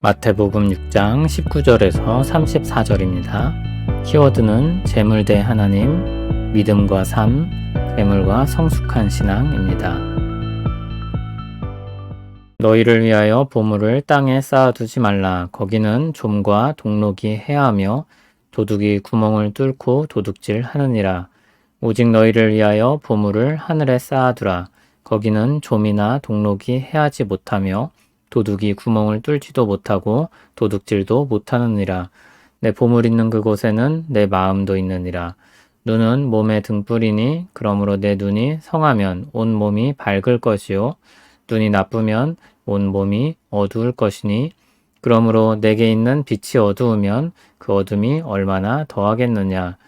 마태복음 6장 19절에서 34절입니다. 키워드는 재물 대 하나님, 믿음과 삶, 재물과 성숙한 신앙입니다. 너희를 위하여 보물을 땅에 쌓아두지 말라. 거기는 좀과 동록이 해하며 도둑이 구멍을 뚫고 도둑질 하느니라. 오직 너희를 위하여 보물을 하늘에 쌓아두라. 거기는 좀이나 동록이 해하지 못하며 도둑이 구멍을 뚫지도 못하고 도둑질도 못하느니라. 내 보물 있는 그곳에는 내 마음도 있느니라. 눈은 몸의 등불이니 그러므로 내 눈이 성하면 온 몸이 밝을 것이요 눈이 나쁘면 온 몸이 어두울 것이니 그러므로 내게 있는 빛이 어두우면 그 어둠이 얼마나 더하겠느냐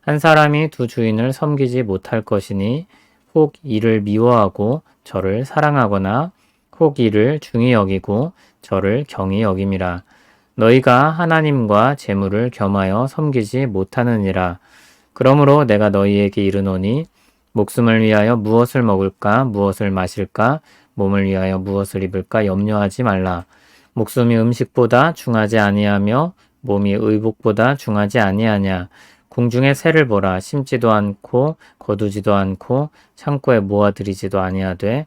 한 사람이 두 주인을 섬기지 못할 것이니 혹 이를 미워하고 저를 사랑하거나 혹 이를 중히 여기고 저를 경히 여김이라. 너희가 하나님과 재물을 겸하여 섬기지 못하느니라. 그러므로 내가 너희에게 이르노니 목숨을 위하여 무엇을 먹을까 무엇을 마실까 몸을 위하여 무엇을 입을까 염려하지 말라. 목숨이 음식보다 중하지 아니하며 몸이 의복보다 중하지 아니하냐. 공중의 새를 보라 심지도 않고 거두지도 않고 창고에 모아들이지도 아니하되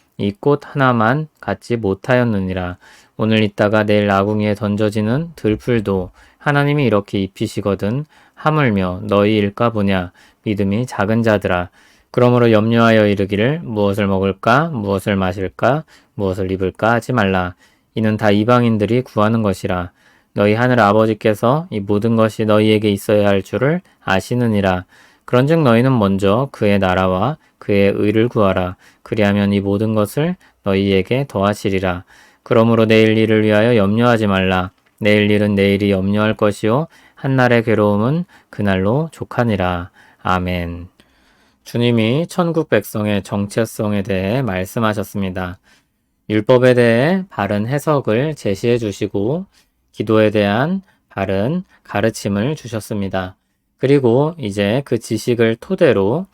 이 꽃 하나만 갖지 못하였느니라. 오늘 있다가 내일 아궁이에 던져지는 들풀도 하나님이 이렇게 입히시거든 하물며 너희일까 보냐. 믿음이 작은 자들아. 그러므로 염려하여 이르기를 무엇을 먹을까? 무엇을 마실까? 무엇을 입을까? 하지 말라. 이는 다 이방인들이 구하는 것이라. 너희 하늘 아버지께서 이 모든 것이 너희에게 있어야 할 줄을 아시느니라 그런즉 너희는 먼저 그의 나라와 그의 의를 구하라 그리하면 이 모든 것을 너희에게 더하시리라 그러므로 내일 일을 위하여 염려하지 말라. 내일 일은 내일이 염려할 것이요. 한날의 괴로움은 그날로 족하니라. 아멘. 주님이 천국 백성의 정체성에 대해 말씀하셨습니다. 율법에 대해 바른 해석을 제시해 주시고 기도에 대한 바른 가르침을 주셨습니다. 그리고 이제 그 지식을 토대로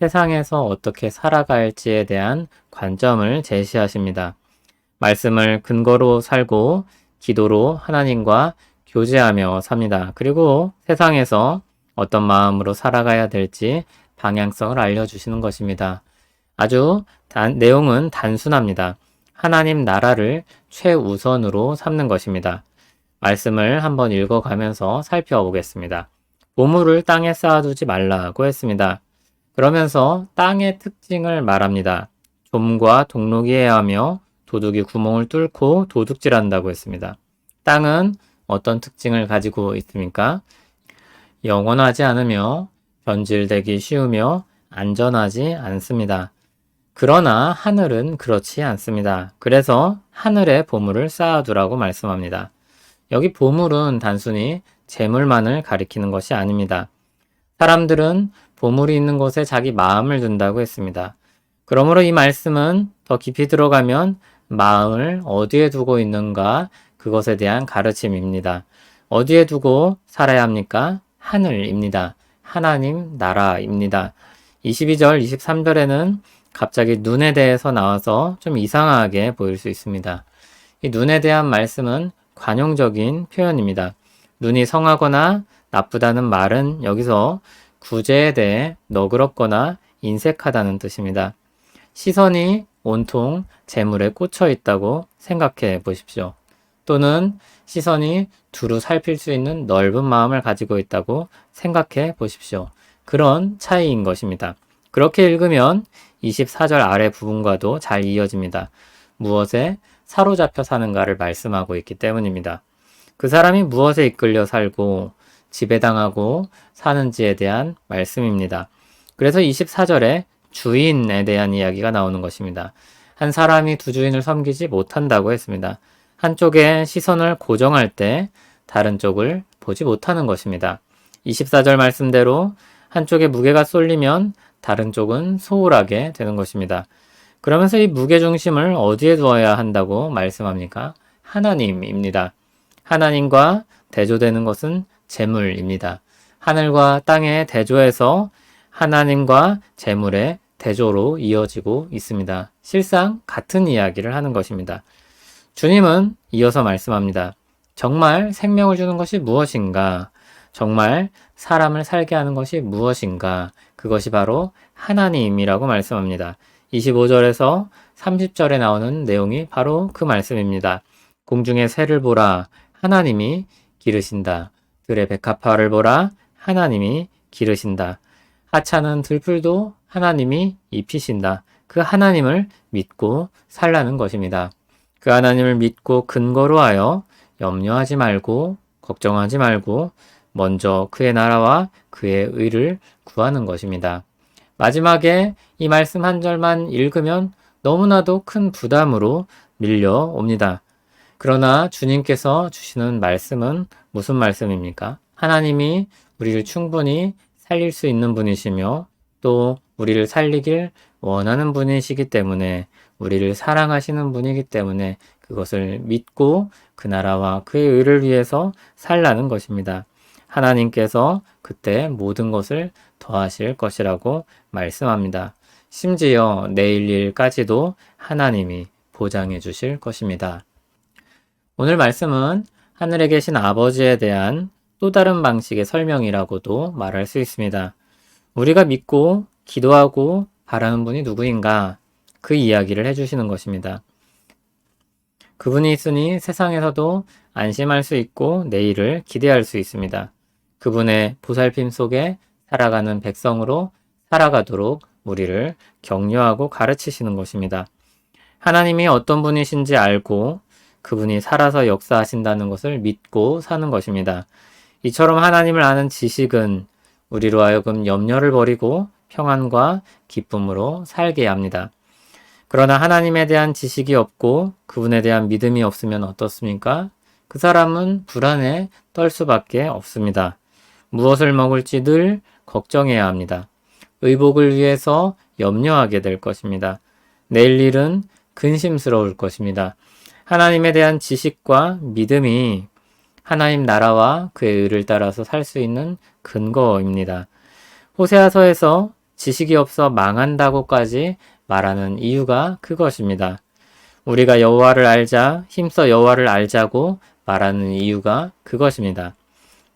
세상에서 어떻게 살아갈지에 대한 관점을 제시하십니다. 말씀을 근거로 살고 기도로 하나님과 교제하며 삽니다. 그리고 세상에서 어떤 마음으로 살아가야 될지 방향성을 알려주시는 것입니다. 아주 단, 내용은 단순합니다. 하나님 나라를 최우선으로 삼는 것입니다. 말씀을 한번 읽어가면서 살펴보겠습니다. 보물을 땅에 쌓아두지 말라고 했습니다. 그러면서 땅의 특징을 말합니다. 좀과 동록이해야 하며 도둑이 구멍을 뚫고 도둑질한다고 했습니다. 땅은 어떤 특징을 가지고 있습니까? 영원하지 않으며 변질되기 쉬우며 안전하지 않습니다. 그러나 하늘은 그렇지 않습니다. 그래서 하늘에 보물을 쌓아두라고 말씀합니다. 여기 보물은 단순히 재물만을 가리키는 것이 아닙니다. 사람들은 보물이 있는 곳에 자기 마음을 둔다고 했습니다. 그러므로 이 말씀은 더 깊이 들어가면 마음을 어디에 두고 있는가 그것에 대한 가르침입니다. 어디에 두고 살아야 합니까? 하늘입니다. 하나님 나라입니다. 22절, 23절에는 갑자기 눈에 대해서 나와서 좀 이상하게 보일 수 있습니다. 이 눈에 대한 말씀은 관용적인 표현입니다. 눈이 성하거나 나쁘다는 말은 여기서 구제에 대해 너그럽거나 인색하다는 뜻입니다. 시선이 온통 재물에 꽂혀 있다고 생각해 보십시오. 또는 시선이 두루 살필 수 있는 넓은 마음을 가지고 있다고 생각해 보십시오. 그런 차이인 것입니다. 그렇게 읽으면 24절 아래 부분과도 잘 이어집니다. 무엇에 사로잡혀 사는가를 말씀하고 있기 때문입니다. 그 사람이 무엇에 이끌려 살고 지배당하고 사는지에 대한 말씀입니다. 그래서 24절에 주인에 대한 이야기가 나오는 것입니다. 한 사람이 두 주인을 섬기지 못한다고 했습니다. 한쪽에 시선을 고정할 때 다른 쪽을 보지 못하는 것입니다. 24절 말씀대로 한쪽에 무게가 쏠리면 다른 쪽은 소홀하게 되는 것입니다. 그러면서 이 무게 중심을 어디에 두어야 한다고 말씀합니까? 하나님입니다. 하나님과 대조되는 것은 재물입니다. 하늘과 땅의 대조에서 하나님과 재물의 대조로 이어지고 있습니다. 실상 같은 이야기를 하는 것입니다. 주님은 이어서 말씀합니다. 정말 생명을 주는 것이 무엇인가? 정말 사람을 살게 하는 것이 무엇인가? 그것이 바로 하나님이라고 말씀합니다. 25절에서 30절에 나오는 내용이 바로 그 말씀입니다. 공중의 새를 보라. 하나님이 기르신다. 들의 백합화를 보라. 하나님이 기르신다. 하찮은 들풀도 하나님이 입히신다. 그 하나님을 믿고 살라는 것입니다. 그 하나님을 믿고 근거로 하여 염려하지 말고 걱정하지 말고 먼저 그의 나라와 그의 의를 구하는 것입니다. 마지막에 이 말씀 한 절만 읽으면 너무나도 큰 부담으로 밀려옵니다. 그러나 주님께서 주시는 말씀은 무슨 말씀입니까? 하나님이 우리를 충분히 살릴 수 있는 분이시며 또 우리를 살리길 원하는 분이시기 때문에 우리를 사랑하시는 분이기 때문에 그것을 믿고 그 나라와 그의 의를 위해서 살라는 것입니다. 하나님께서 그때 모든 것을 더하실 것이라고 말씀합니다. 심지어 내일 일까지도 하나님이 보장해 주실 것입니다. 오늘 말씀은 하늘에 계신 아버지에 대한 또 다른 방식의 설명이라고도 말할 수 있습니다. 우리가 믿고 기도하고 바라는 분이 누구인가 그 이야기를 해주시는 것입니다. 그분이 있으니 세상에서도 안심할 수 있고 내일을 기대할 수 있습니다. 그분의 보살핌 속에 살아가는 백성으로 살아가도록 우리를 격려하고 가르치시는 것입니다. 하나님이 어떤 분이신지 알고 그분이 살아서 역사하신다는 것을 믿고 사는 것입니다. 이처럼 하나님을 아는 지식은 우리로 하여금 염려를 버리고 평안과 기쁨으로 살게 합니다. 그러나 하나님에 대한 지식이 없고 그분에 대한 믿음이 없으면 어떻습니까? 그 사람은 불안에 떨 수밖에 없습니다. 무엇을 먹을지 늘 걱정해야 합니다. 의복을 위해서 염려하게 될 것입니다. 내일 일은 근심스러울 것입니다. 하나님에 대한 지식과 믿음이 하나님 나라와 그의 의를 따라서 살 수 있는 근거입니다. 호세아서에서 지식이 없어 망한다고까지 말하는 이유가 그것입니다. 우리가 여호와를 알자 힘써 여호와를 알자고 말하는 이유가 그것입니다.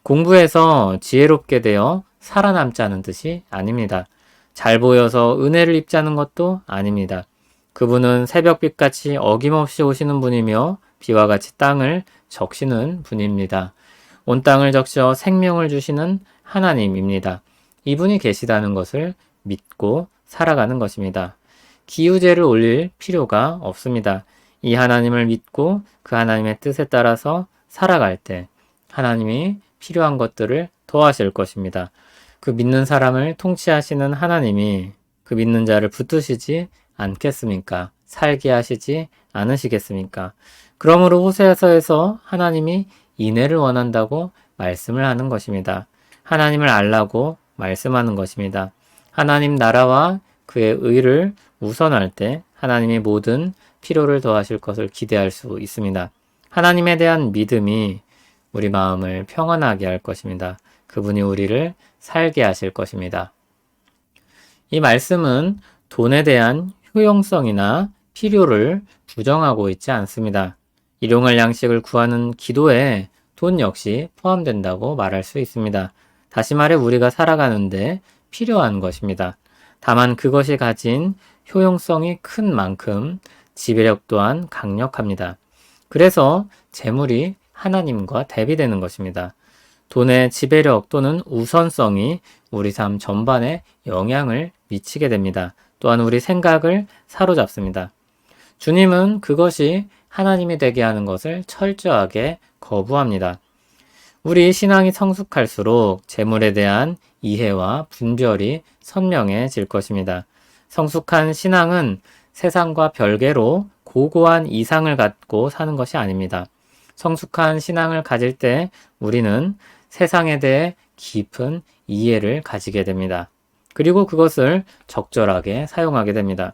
공부해서 지혜롭게 되어 살아남자는 뜻이 아닙니다. 잘 보여서 은혜를 입자는 것도 아닙니다. 그분은 새벽빛같이 어김없이 오시는 분이며 비와 같이 땅을 적시는 분입니다. 온 땅을 적셔 생명을 주시는 하나님입니다. 이분이 계시다는 것을 믿고 살아가는 것입니다. 기우제를 올릴 필요가 없습니다. 이 하나님을 믿고 그 하나님의 뜻에 따라서 살아갈 때 하나님이 필요한 것들을 더하실 것입니다. 그 믿는 사람을 통치하시는 하나님이 그 믿는 자를 붙드시지 않겠습니까? 살게 하시지 않으시겠습니까? 그러므로 호세아서에서 하나님이 인애를 원한다고 말씀을 하는 것입니다. 하나님을 알라고 말씀하는 것입니다. 하나님 나라와 그의 의를 우선할 때 하나님이 모든 필요를 더하실 것을 기대할 수 있습니다. 하나님에 대한 믿음이 우리 마음을 평안하게 할 것입니다. 그분이 우리를 살게 하실 것입니다. 이 말씀은 돈에 대한 효용성이나 필요를 부정하고 있지 않습니다. 일용할 양식을 구하는 기도에 돈 역시 포함된다고 말할 수 있습니다. 다시 말해 우리가 살아가는데 필요한 것입니다. 다만 그것이 가진 효용성이 큰 만큼 지배력 또한 강력합니다. 그래서 재물이 하나님과 대비되는 것입니다. 돈의 지배력 또는 우선성이 우리 삶 전반에 영향을 미치게 됩니다. 또한 우리 생각을 사로잡습니다. 주님은 그것이 하나님이 되게 하는 것을 철저하게 거부합니다. 우리 신앙이 성숙할수록 재물에 대한 이해와 분별이 선명해질 것입니다. 성숙한 신앙은 세상과 별개로 고고한 이상을 갖고 사는 것이 아닙니다. 성숙한 신앙을 가질 때 우리는 세상에 대해 깊은 이해를 가지게 됩니다. 그리고 그것을 적절하게 사용하게 됩니다.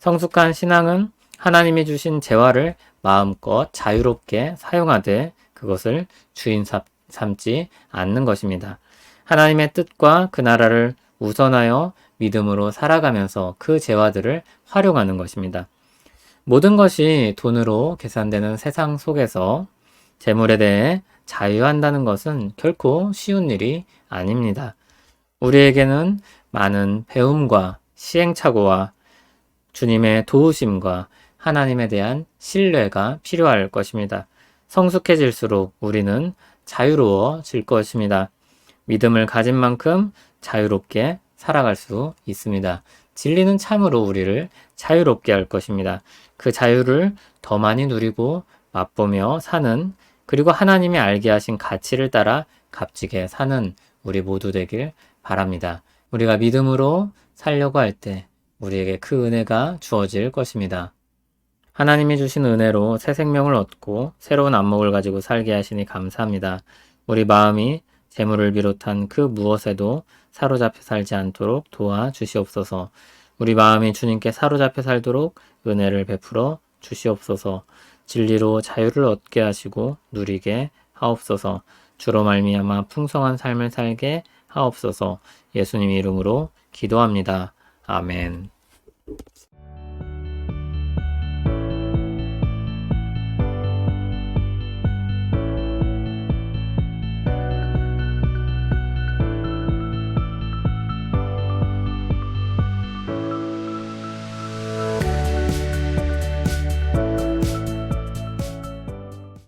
성숙한 신앙은 하나님이 주신 재화를 마음껏 자유롭게 사용하되 그것을 주인 삼- 삼지 않는 것입니다. 하나님의 뜻과 그 나라를 우선하여 믿음으로 살아가면서 그 재화들을 활용하는 것입니다. 모든 것이 돈으로 계산되는 세상 속에서 재물에 대해 자유한다는 것은 결코 쉬운 일이 아닙니다. 우리에게는 많은 배움과 시행착오와 주님의 도우심과 하나님에 대한 신뢰가 필요할 것입니다. 성숙해질수록 우리는 자유로워질 것입니다. 믿음을 가진 만큼 자유롭게 살아갈 수 있습니다. 진리는 참으로 우리를 자유롭게 할 것입니다. 그 자유를 더 많이 누리고 맛보며 사는 그리고 하나님이 알게 하신 가치를 따라 값지게 사는 우리 모두 되길 바랍니다. 우리가 믿음으로 살려고 할 때 우리에게 그 은혜가 주어질 것입니다. 하나님이 주신 은혜로 새 생명을 얻고 새로운 안목을 가지고 살게 하시니 감사합니다. 우리 마음이 재물을 비롯한 그 무엇에도 사로잡혀 살지 않도록 도와 주시옵소서. 우리 마음이 주님께 사로잡혀 살도록 은혜를 베풀어 주시옵소서. 진리로 자유를 얻게 하시고 누리게 하옵소서. 주로 말미암아 풍성한 삶을 살게 하옵소서 예수님 이름으로 기도합니다. 아멘.